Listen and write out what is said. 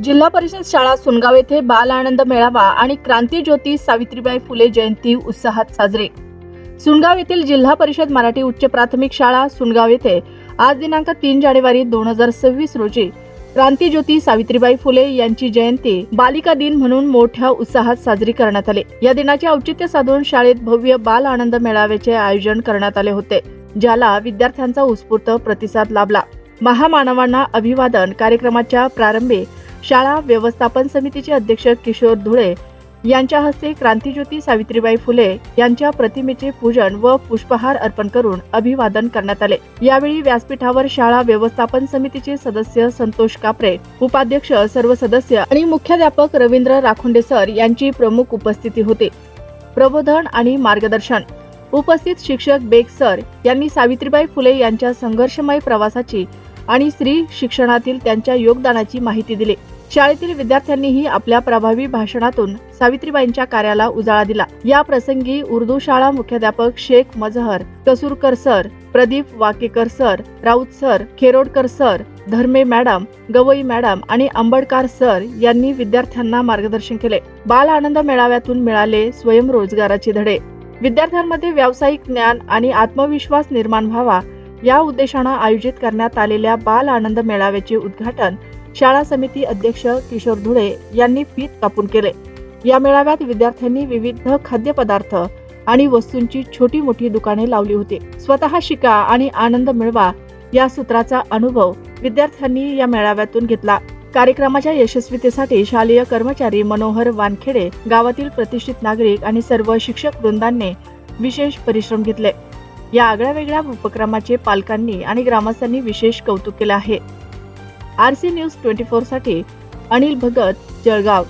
जिल्हा परिषद शाळा सुनगाव येथे बाल आनंद मेळावा आणि क्रांती ज्योती सावित्रीबाई फुले जयंती उत्साहात साजरे. सुनगाव येथील जिल्हा परिषद मराठी उच्च प्राथमिक शाळा सुनगाव येथे आज दिनांक तीन जानेवारी दोन हजार सव्वीस रोजी क्रांती ज्योती सावित्रीबाई फुले यांची जयंती बालिका दिन म्हणून मोठ्या उत्साहात साजरी करण्यात आली. या दिनाचे औचित्य साधून शाळेत भव्य बाल आनंद मेळाव्याचे आयोजन करण्यात आले होते ज्याला विद्यार्थ्यांचा उत्स्फूर्त प्रतिसाद लाभला. महामानवांना अभिवादन कार्यक्रमाच्या प्रारंभी शाळा व्यवस्थापन समितीचे अध्यक्ष किशोर धुळे यांच्या हस्ते क्रांतीज्योती सावित्रीबाई फुले यांच्या प्रतिमेचे पूजन व पुष्पहार अर्पण करून अभिवादन करण्यात आले. यावेळी व्यासपीठावर शाळा व्यवस्थापन समितीचे सदस्य संतोष कापरे उपाध्यक्ष सर्व सदस्य आणि मुख्याध्यापक रवींद्र राखुंडे सर यांची प्रमुख उपस्थिती होती. प्रबोधन आणि मार्गदर्शन. उपस्थित शिक्षक बेग सर यांनी सावित्रीबाई फुले यांच्या संघर्षमय प्रवासाची आणि स्त्री शिक्षणातील त्यांच्या योगदानाची माहिती दिली. शाळेतील विद्यार्थ्यांनीही आपल्या प्रभावी भाषणातून सावित्रीबाईंच्या कार्याला उजाळा दिला. या प्रसंगी उर्दू शाळा मुख्याध्यापक Shaikh Mazhar Kasurkar sir Pradeep Wakekar sir Raut sir Kherodkar sir Dharme madam Gawai madam आणि आंबडकार सर यांनी विद्यार्थ्यांना मार्गदर्शन केले. बाल आनंद मेळाव्यातून मिळाले स्वयंरोजगाराचे धडे. विद्यार्थ्यांमध्ये व्यावसायिक ज्ञान आणि आत्मविश्वास निर्माण व्हावा या उद्देशानं आयोजित करण्यात आलेल्या बाल आनंद मेळाव्याचे उद्घाटन शाळा समिती अध्यक्ष किशोर धुळे यांनी पीत कापून केले. या मेळाव्यात विद्यार्थ्यांनी विविध खाद्यपदार्थ आणि वस्तूंची छोटी मोठी दुकाने लावली होती. स्वतः शिका आणि आनंद मिळवा या सूत्राचा अनुभव विद्यार्थ्यांनी या मेळाव्यातून घेतला. कार्यक्रमाच्या यशस्वीतेसाठी शालेय कर्मचारी मनोहर वानखेडे गावातील प्रतिष्ठित नागरिक आणि सर्व शिक्षक वृंदांनी विशेष परिश्रम घेतले. या आगळ्या वेगळ्या उपक्रमाचे पालकांनी आणि ग्रामस्थांनी विशेष कौतुक केले आहे. आर सी न्यूज ट्वेंटी फोरसाठी अनिल भगत जळगाव.